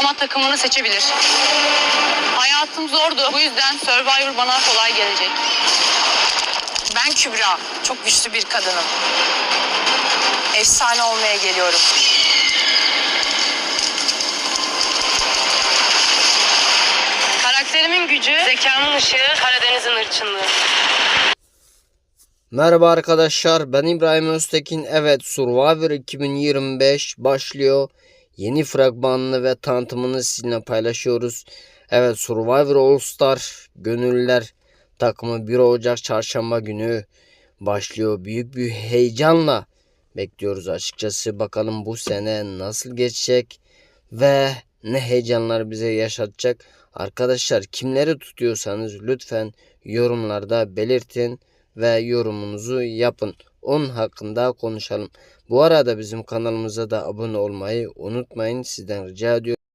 ama takımını seçebilir. Hayatım zordu. Bu yüzden Survivor bana kolay gelecek. Ben Kübra. Çok güçlü bir kadınım. Efsane olmaya geliyorum. Karakterimin gücü, zekamın ışığı, Karadeniz'in hırçınlığı. Merhaba arkadaşlar ben İbrahim Öztekin. Evet Survivor 2025 başlıyor. Yeni fragmanını ve tanıtımını sizinle paylaşıyoruz. Evet Survivor All Star Gönüllüler takımı 1 Ocak çarşamba günü başlıyor. Büyük bir heyecanla bekliyoruz açıkçası. Bakalım bu sene nasıl geçecek ve ne heyecanlar bize yaşatacak. Arkadaşlar kimleri tutuyorsanız lütfen yorumlarda belirtin ve yorumunuzu yapın. Onun hakkında konuşalım. Bu arada bizim kanalımıza da abone olmayı unutmayın. Sizden rica ediyorum.